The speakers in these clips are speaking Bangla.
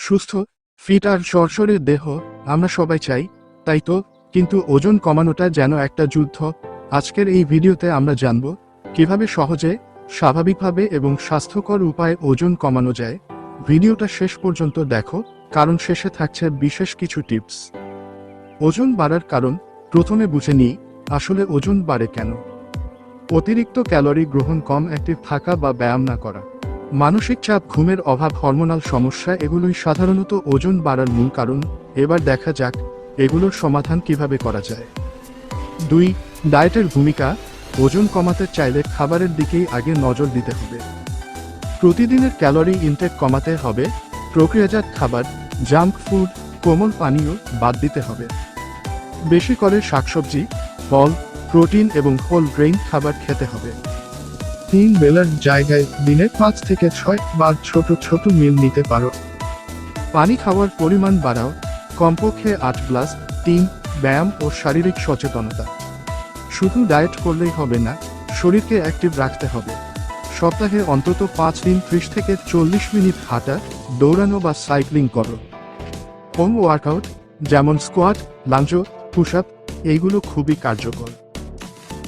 সুস্থ, ফিট আর সরসরের দেহ, আমরা সবাই চাই, তাই তো? কিন্তু ওজন কমানোটা যেন একটা যুদ্ধ। আজকের এই ভিডিওতে আমরা জানব, কীভাবে সহজে, স্বাভাবিকভাবে এবং স্বাস্থ্যকর উপায়ে ওজন কমানো যায়। ভিডিওটা শেষ পর্যন্ত দেখো, কারণ শেষে থাকছে বিশেষ কিছু টিপস। ওজন বাড়ার কারণ, প্রথমে বুঝে নিই, আসলে ওজন বাড়ে কেন। অতিরিক্ত ক্যালোরি গ্রহণ কম অ্যাক্টিভ থাকা বা ব্যায়াম না করা। মানসিক চাপ, ঘুমের অভাব হরমোনাল সমস্যা, এগুলোই সাধারণত ওজন বাড়ার মূল কারণ। এবার দেখা যাক এগুলোর সমাধান কীভাবে করা যায়। দুই, ডায়েটের ভূমিকা, ওজন কমাতে চাইলে খাবারের দিকেই আগে নজর দিতে হবে। প্রতিদিনের ক্যালোরি ইনটেক কমাতে হবে, প্রক্রিয়াজাত খাবার জাঙ্ক ফুড কোমল পানীয় বাদ দিতে হবে। বেশি করে শাকসবজি, ফল, প্রোটিন এবং হোল গ্রেইন খাবার খেতে হবে। তিন বেলার জায়গায় দিনে পাঁচ থেকে ছয় বার ছোট ছোট মিল নিতে পারো। পানি খাওয়ার পরিমাণ বাড়াও, কমপক্ষে আট প্লাস তিন, ব্যায়াম ও শারীরিক সচেতনতা। শুধু ডায়েট করলেই হবে না, শরীরকে অ্যাক্টিভ রাখতে হবে। সপ্তাহে অন্তত পাঁচ দিন ত্রিশ থেকে চল্লিশ মিনিট হাঁটা, দৌড়ানো বা সাইক্লিং করো। হোম ওয়ার্কআউট, যেমন স্কোয়াট লাঞ্জো পুশ আপ, এইগুলো খুবই কার্যকর।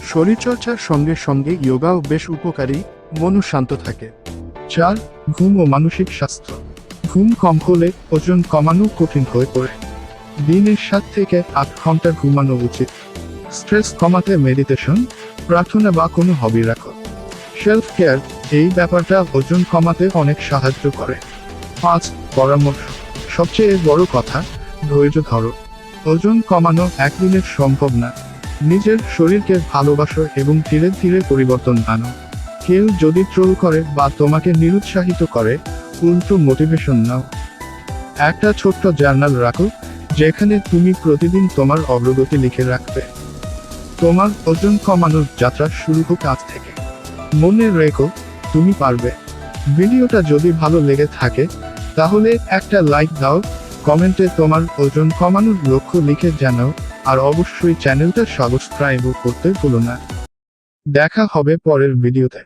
শরীরচর্চার সঙ্গে সঙ্গে যোগাও বেশ উপকারী, মনও শান্ত থাকে। চার, ঘুম ও মানসিক স্বাস্থ্য। ঘুম কম হলে ওজন কমানো কঠিন হয়ে পড়ে। দিনের সাত থেকে আট ঘণ্টা ঘুমানো উচিত। স্ট্রেস কমাতে মেডিটেশন, প্রার্থনা বা কোনো হবি রাখো। সেলফ কেয়ার এই ব্যাপারটা ওজন কমাতে অনেক সাহায্য করে। পাঁচ, পরামর্শ। সবচেয়ে বড় কথা, ধৈর্য ধরো। ওজন কমানো একদিনের সম্ভব না। নিজের শরীরকে ভালোবাসো এবং ধীরে ধীরে পরিবর্তন আনো। কেউ যদি ট্রোল করে বা তোমাকে নিরুৎসাহিত করে উল্টো মোটিভেশন নাও। একটা ছোট্ট জার্নাল রাখো, যেখানে তুমি প্রতিদিন তোমার অগ্রগতি লিখে রাখবে। তোমার ওজন কমানোর যাত্রা শুরু হোক আজ থেকে। মনে রেখো, তুমি পারবে। ভিডিওটা যদি ভালো লেগে থাকে, তাহলে একটা লাইক দাও, কমেন্টে তোমার ওজন কমানোর লক্ষ্য লিখে জানাও। আর অবশ্যই চ্যানেলটা সাবস্ক্রাইবও করতে ভুলো না। দেখা হবে পরের ভিডিওতে।